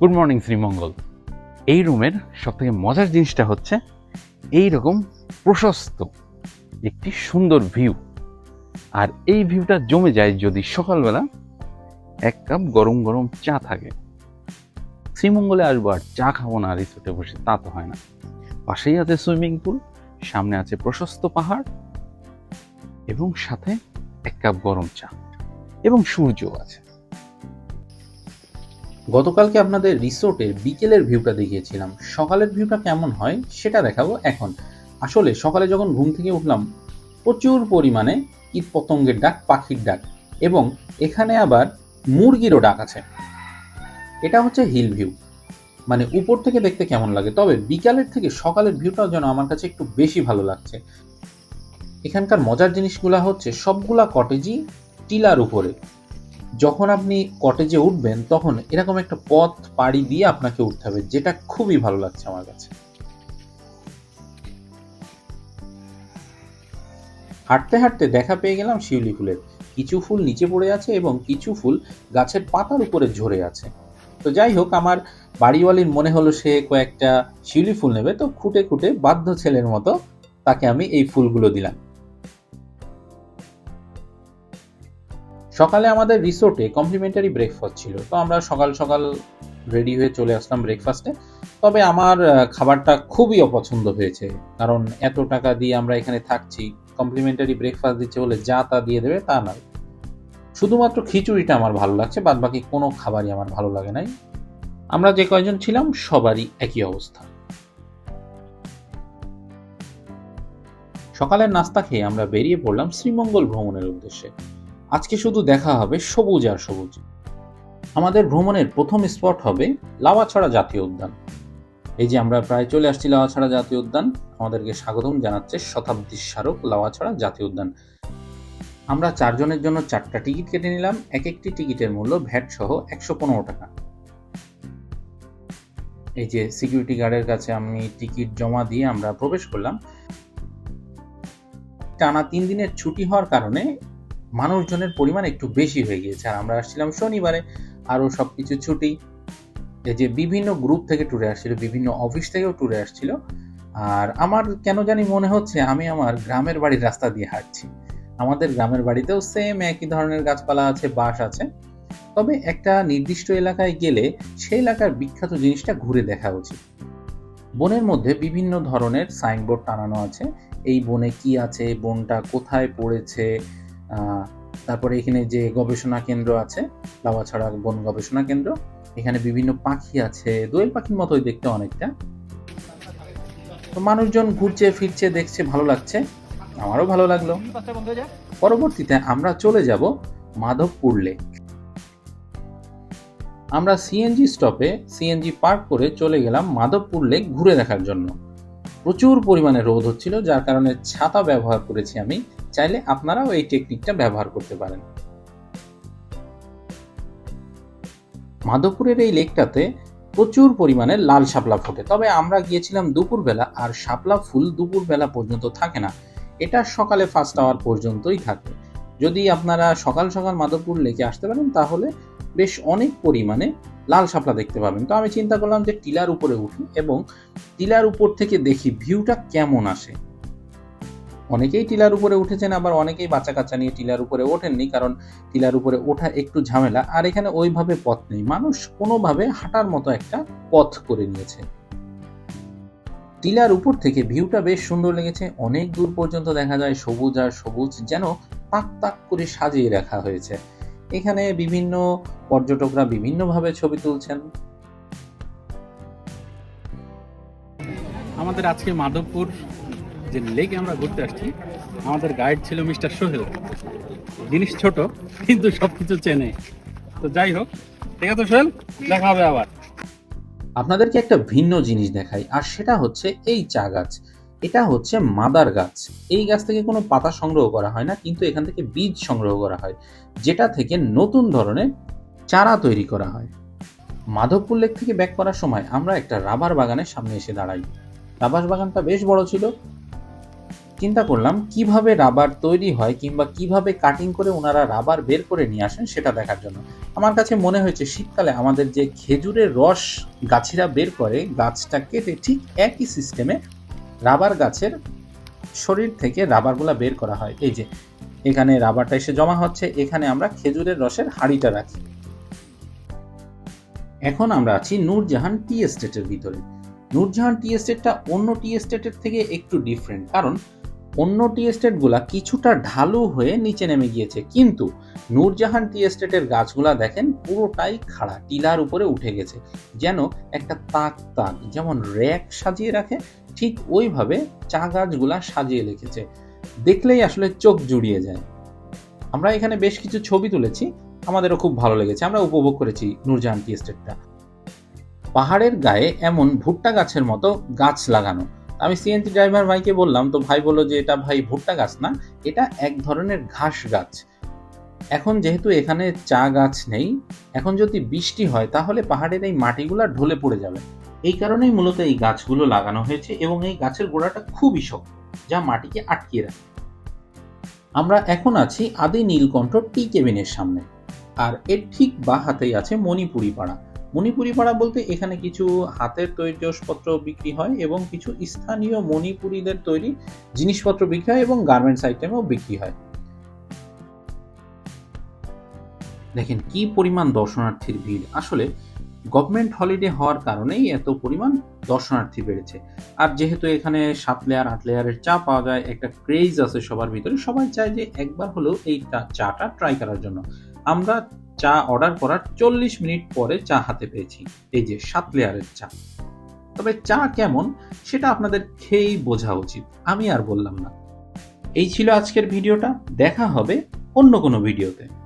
Good morning Sreemangal এই রুমের সব থেকে মজার জিনিসটা হচ্ছে এই রকম প্রশস্ত, একটি সুন্দর ভিউ আর এই ভিউটা জমে যায় যদি সকালবেলা এক কাপ গরম গরম চা থাকে। শ্রীমঙ্গলে আসব আর চা খাব না রিসোর্টে বসে, তা তো হয় না। পাশেই আছে সুইমিং পুল সামনে আছে প্রশস্ত পাহাড় এবং সাথে এক কাপ গরম চা এবং সূর্য আছে। গতকালকে আপনাদের রিসোর্টের বিকেলের ভিউটা দেখিয়েছিলাম। সকালের ভিউটা কেমন হয় সেটা দেখাবো এখন। আসলে সকালে যখন ঘুম থেকে উঠলাম, প্রচুর পরিমাণে কীট পতঙ্গের ডাক, পাখির ডাক এবং এখানে আবার মুরগিরও ডাক আছে। এটা হচ্ছে হিল ভিউ। মানে উপর থেকে দেখতে কেমন লাগে, তবে বিকালের থেকে সকালের ভিউটাও যেন আমার কাছে একটু বেশি ভালো লাগছে। এখানকার মজার জিনিসগুলা হচ্ছে সবগুলা কটেজই টিলার উপরে। যখন আপনি কটেজে উঠবেন, তখন এরকম একটা পথ পাড়ি দিয়ে আপনাকে উঠতে হবে, যেটা খুবই ভালো লাগছে আমার কাছে। হাঁটতে হাঁটতে দেখা পেয়ে গেলাম শিউলি ফুলের। কিছু ফুল নিচে পড়ে আছে এবং কিছু ফুল গাছের পাতার উপরে ঝরে আছে। তো যাই হোক, আমার বাড়িওয়ালির মনে হলো সে কয়েকটা শিউলি ফুল নেবে, তো খুঁটে খুঁটে বাধ্য ছেলের মতো তাকে আমি এই ফুলগুলো দিলাম। সকালে আমাদের রিসোর্টে কমপ্লিমেন্টারি ব্রেকফাস্ট ছিল। তো আমরা সকাল সকাল রেডি হয়ে চলে আসলাম ব্রেকফাস্টে। তবে আমার খাবারটা খুবই অপছন্দ হয়েছে। কারণ এত টাকা দিয়ে আমরা এখানে থাকছি, কমপ্লিমেন্টারি ব্রেকফাস্ট দিচ্ছে বলে যা তা দিয়ে দেবে তা নয়। শুধুমাত্র খিচুড়িটা আমার ভালো লাগছে বাদ বাকি কোনো খাবারই আমার ভালো লাগে নাই। আমরা যে কয়জন ছিলাম, সবারই একই অবস্থা। সকালের নাস্তা খেয়ে আমরা বেরিয়ে পড়লাম শ্রীমঙ্গল ভ্রমণের উদ্দেশ্যে। আজকে শুধু দেখা হবে সবুজ আর সবুজ। আমাদের ভ্রমণের প্রথম স্পট হবে লাওয়াছড়া জাতীয় উদ্যান। এই যে আমরা প্রায় চলে আসছি লাওয়াছড়া জাতীয় উদ্যান, আমাদেরকে স্বাগতম জানাচ্ছে শতাব্দী স্মারক লাওয়াছড়া জাতীয় উদ্যান। আমরা চারজনের জন্য চারটা টিকিট কেটে নিলাম, এক একটি টিকিটের মূল্য ভ্যাট সহ একশো পনেরো টাকা। এই যে সিকিউরিটি গার্ডের কাছে আমি টিকিট জমা দিয়ে আমরা প্রবেশ করলাম। টানা তিন দিনের ছুটি হওয়ার কারণে মানুষজনের পরিমাণ একটু বেশি হয়ে গিয়েছে। আর আমরা আসছিলাম শনিবারে, আরও সব কিছু ছুটি যে বিভিন্ন গ্রুপ থেকে ট্যুরে আসছিল, বিভিন্ন অফিস থেকেও ট্যুরে আসছিল। আর আমার কেন জানি মনে হচ্ছে, আমি আমার গ্রামের বাড়ির রাস্তা দিয়ে হাঁটছি। আমাদের গ্রামের বাড়িতেও সেম একই ধরনের গাছপালা আছে, বাঁশ আছে। তবে একটা নির্দিষ্ট এলাকায় গেলে সেই এলাকার বিখ্যাত জিনিসটা ঘুরে দেখা উচিত। বনের মধ্যে বিভিন্ন ধরনের সাইনবোর্ড টানানো আছে। এই বনে কি আছে, বনটা কোথায় পড়েছে তারপরে এখানে যে গবেষণা কেন্দ্র আছে লাওয়াছড়া বন গবেষণা কেন্দ্র এখানে বিভিন্ন পাখি আছে দোয়েল পাখির মতোই দেখতে অনেকটা। তো মানুষজন ঘুরছে ফিরছে দেখছে ভালো লাগছে। আমারও ভালো লাগল। পরবর্তীতে আমরা চলে যাব মাধবপুর লেক। আমরা সিএনজি স্টপে সিএনজি পার্ক করে চলে গেলাম মাধবপুর লেক ঘুরে দেখার জন্য। প্রচুর পরিমাণে রোদ হচ্ছিল যার কারণে ছাতা ব্যবহার করেছি আমি। চাইলে আপনারাও এই টেকনিকটা ব্যবহার করতে পারেন। মাধবপুরের এই লেকটাতে প্রচুর পরিমাণে লাল শাপলা ফোটে। তবে আমরা গিয়েছিলাম দুপুরবেলা আর শাপলা ফুল দুপুরবেলা পর্যন্ত থাকে না। এটা সকালে ফার্স্ট আওয়ার পর্যন্তই থাকে। যদি আপনারা সকাল সকাল মাধবপুর লেকে আসতে পারেন, তাহলে বেশ অনেক পরিমাণে লাল শাপলা দেখতে পাবেন। তো আমি চিন্তা করলাম যে টিলার উপরে উঠি এবং টিলার উপর থেকে দেখি ভিউটা কেমন আসে। অনেকেই টিলার উপরে উঠেছেন, আবার অনেকেই বাচ্চা কাচ্চা নিয়ে টিলার উপরে ওঠেননি কারণ টিলার উপরে ওঠা একটু ঝামেলা। আর এখানে ওইভাবে পথ নেই। মানুষ কোনোভাবে হাঁটার মতো একটা পথ করে নিয়েছে। টিলার উপর থেকে ভিউটা বেশ সুন্দর লেগেছে। অনেক দূর পর্যন্ত দেখা যায় সবুজ আর সবুজ যেন তাক তাক করে সাজিয়ে রাখা হয়েছে। এখানে বিভিন্ন পর্যটকরা বিভিন্নভাবে ছবি তুলছেন। আমাদের আজকে মাধবপুর যে লেকে আমরা ঘুরতে আসছি, আমাদের গাইড ছিল মিস্টার সোহেল। জিনিস ছোট, কিন্তু সব কিছু চেনে। তো যাই হোক, ঠিক আছে সোহেল? দেখা হবে আবার। আপনাদেরকে একটা ভিন্ন জিনিস দেখাই, আর সেটা হচ্ছে এই চা গাছ। এটা হচ্ছে মাদার গাছ। এই গাছ থেকে কোনো পাতা সংগ্রহ করা হয় না, কিন্তু এখান থেকে বীজ সংগ্রহ করা হয়, যেটা থেকে নতুন ধরনের চারা তৈরি করা হয়। মাধবপুর লেক থেকে ব্যাক করার সময় আমরা একটা রাবার বাগানের সামনে এসে দাঁড়াই। রাবার বাগানটা বেশ বড় ছিল চিন্তা করলাম, কীভাবে রাবার তৈরি হয় কিংবা কীভাবে কাটিং করে ওনারা রাবার বের করে নিয়ে আসেন সেটা দেখার জন্য। আমার কাছে মনে হয়েছে, শীতকালে আমাদের যে খেজুরের রস গাছিরা বের করে, গাছটা কেটে ঠিক একই সিস্টেমে রাবার গাছের শরীর থেকে রাবারগুলা বের করা হয়। এই যে, এখানে রাবারটা এসে জমা হচ্ছে, এখানে আমরা খেজুরের রসের হাঁড়িটা রাখি। এখন আমরা আছি নূরজাহান টি এস্টেটের ভিতরে। নূরজাহান টি এস্টেটটা অন্য টি এস্টেটের থেকে একটু ডিফারেন্ট কারণ অন্য টি এস্টেটগুলা কিছুটা ঢালু হয়ে নিচে নেমে গিয়েছে। কিন্তু নূরজাহান টি এস্টেটের গাছগুলা দেখেন পুরোটাই খাড়া, টিলার উপরে উঠে গেছে। যেন একটা তাক তাক, যেমন র্যাক সাজিয়ে রাখে, ঠিক ওইভাবে চা গাছগুলা সাজিয়ে রেখেছে। দেখলেই আসলে চোখ জুড়িয়ে যায়। আমরা এখানে বেশ কিছু ছবি তুলেছি, আমাদেরও খুব ভালো লেগেছে। আমরা উপভোগ করেছি নূরজাহান টি এস্টেটটা। পাহাড়ের গায়ে এমন ভুট্টা গাছের মতো গাছ লাগানো। আমি সিএনজি ড্রাইভার ভাইকে বললাম, তো ভাই বলল যে এটা ভাই ভুট্টা গাছ না, এটা এক ধরনের ঘাস গাছ। এখন যেহেতু এখানে চা গাছ নেই, এখন যদি বৃষ্টি হয় তাহলে পাহাড়ের এই মাটিগুলো ঢলে পড়ে যাবে। এই কারণেই মূলত এই গাছগুলো লাগানো হয়েছে এবং এই গাছের গোড়াটা খুবই শক্ত, যা মাটিকে আটকিয়ে রাখে। আমরা এখন আছি আদি নীলকণ্ঠ টি কেবিনের সামনে, আর এর ঠিক বা হাতেই আছে মণিপুরি পাড়া মণিপুরি পাড়া বলতে এখানে কিছু হাতের তৈরি জিনিসপত্র বিক্রি হয় এবং কিছু স্থানীয় মণিপুরীদের তৈরি জিনিসপত্র বিক্রি হয় এবং গার্মেন্টস আইটেমও বিক্রি হয়। দেখেন, কি পরিমাণ দর্শনার্থীর ভিড়। আসলে গভর্নমেন্ট হলিডে হওয়ার কারণেই এত পরিমাণ দর্শনার্থী বেড়েছে। আর যেহেতু এখানে সাত লেয়ার আট লেয়ারের চা পাওয়া যায়, একটা ক্রেজ আছে সবার ভিতরে, সবাই চায় যে একবার হলেও এই চাটা ট্রাই করার জন্য। আমরা চা অর্ডার করার চল্লিশ মিনিট পরে চা হাতে পেয়েছি। এই যে সাত লেয়ারের চা। তবে চা কেমন সেটা আপনাদের খেয়েই বোঝা উচিত। আমি আর বললাম না। এই ছিল আজকের ভিডিওটা। দেখা হবে অন্য কোনো ভিডিওতে।